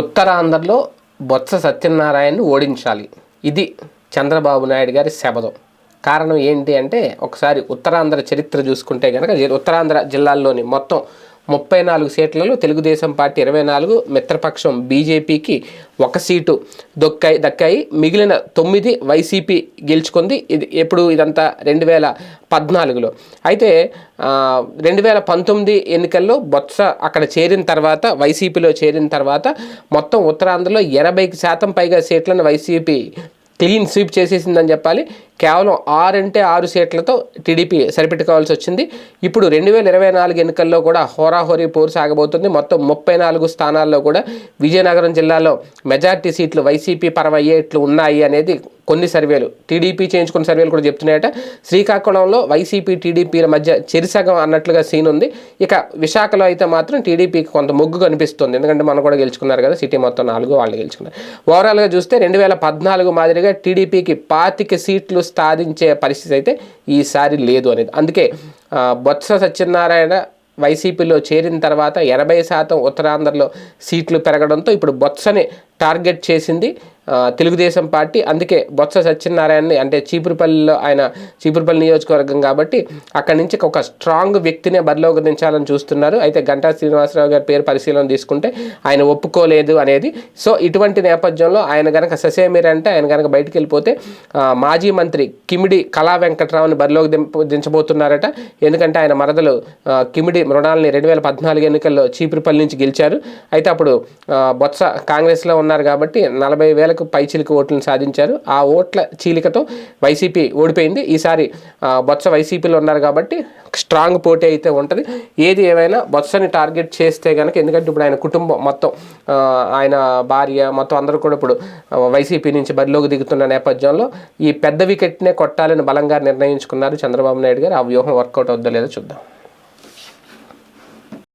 ఉత్తరాంధ్రలో బొత్స సత్యనారాయణను ఓడించాలి. ఇది చంద్రబాబు నాయుడు గారి శబదం కారణం ఏంటి అంటే ఒకసారి ఉత్తరాంధ్ర చరిత్ర చూసుకుంటే కనుక ఉత్తరాంధ్ర జిల్లాల్లోని మొత్తం ముప్పై నాలుగు సీట్లలో తెలుగుదేశం పార్టీ ఇరవై నాలుగు మిత్రపక్షం బీజేపీకి ఒక సీటు దొక్కాయి దక్కాయి. మిగిలిన తొమ్మిది వైసీపీ గెలుచుకుంది. ఇది ఎప్పుడు ఇదంతా రెండు వేల పద్నాలుగులో. అయితే రెండు వేల పంతొమ్మిది ఎన్నికల్లో బొత్స అక్కడ చేరిన తర్వాత వైసీపీలో చేరిన తర్వాత మొత్తం ఉత్తరాంధ్రలో ఎనభై శాతం పైగా సీట్లను వైసీపీ క్లీన్ స్వీప్ చేసేసిందని చెప్పాలి. కేవలం ఆరు అంటే ఆరు సీట్లతో టీడీపీ సరిపెట్టుకోవాల్సి వచ్చింది. ఇప్పుడు రెండు వేల ఇరవై నాలుగు ఎన్నికల్లో కూడా హోరాహోరీ పోరు సాగబోతుంది. మొత్తం ముప్పై నాలుగు స్థానాల్లో కూడా విజయనగరం జిల్లాలో మెజార్టీ సీట్లు వైసీపీ పరమయ్యేట్లు ఉన్నాయి అనేది కొన్ని సర్వేలు టీడీపీ చేయించుకున్న సర్వేలు కూడా చెప్తున్నాయట. శ్రీకాకుళంలో వైసీపీ టీడీపీల మధ్య చెరిసగం అన్నట్లుగా సీన్ ఉంది. ఇక విశాఖలో అయితే మాత్రం టీడీపీకి కొంత మొగ్గు కనిపిస్తుంది. ఎందుకంటే మనం కూడా గెలుచుకున్నారు కదా సిటీ మొత్తం నాలుగు వాళ్ళు గెలుచుకున్నారు. ఓవరాల్గా చూస్తే రెండు వేల పద్నాలుగు మాదిరిగా టీడీపీకి పాతిక సీట్లు సాధించే పరిస్థితి అయితే ఈసారి లేదు అనేది. అందుకే బొత్స సత్యనారాయణ వైసీపీలో చేరిన తర్వాత ఎనభై శాతం ఉత్తరాంధ్రలో సీట్లు పెరగడంతో ఇప్పుడు బొత్సని టార్గెట్ చేసింది తెలుగుదేశం పార్టీ అందుకే బొత్స సత్యనారాయణని అంటే చీపురుపల్లిలో ఆయన చీపురుపల్లి నియోజకవర్గం కాబట్టి అక్కడి నుంచి ఒక స్ట్రాంగ్ వ్యక్తినే బరిలోకి దించాలని చూస్తున్నారు. అయితే గంటా శ్రీనివాసరావు గారి పేరు పరిశీలన తీసుకుంటే ఆయన ఒప్పుకోలేదు అనేది. సో ఇటువంటి నేపథ్యంలో ఆయన గనక ససేమిర్ అంటే ఆయన గనక బయటికి వెళ్ళిపోతే మాజీ మంత్రి కిమిడి కళా వెంకట్రావుని బరిలోకి దింప దించబోతున్నారట ఎందుకంటే ఆయన మరదలు కిమిడి మృణాలని రెండు వేల పద్నాలుగు ఎన్నికల్లో చీపురుపల్లి నుంచి గెలిచారు. అయితే అప్పుడు బొత్స కాంగ్రెస్లో ఉన్నారు కాబట్టి నలభై వేల వేలకు పైచిలిక ఓట్లను సాధించారు. ఆ ఓట్ల చీలికతో వైసీపీ ఓడిపోయింది. ఈసారి బొత్స వైసీపీలో ఉన్నారు కాబట్టి స్ట్రాంగ్ పోటీ అయితే ఉంటుంది. ఏది ఏమైనా బొత్సని టార్గెట్ చేస్తే కనుక ఎందుకంటే ఇప్పుడు ఆయన కుటుంబం మొత్తం ఆయన భార్య మొత్తం అందరూ కూడా ఇప్పుడు వైసీపీ నుంచి బరిలోకి దిగుతున్న నేపథ్యంలో ఈ పెద్ద వికెట్నే కొట్టాలని బలంగా నిర్ణయించుకున్నారు చంద్రబాబు నాయుడు గారు. ఆ వ్యూహం వర్కౌట్ అవుద్దో లేదో చూద్దాం.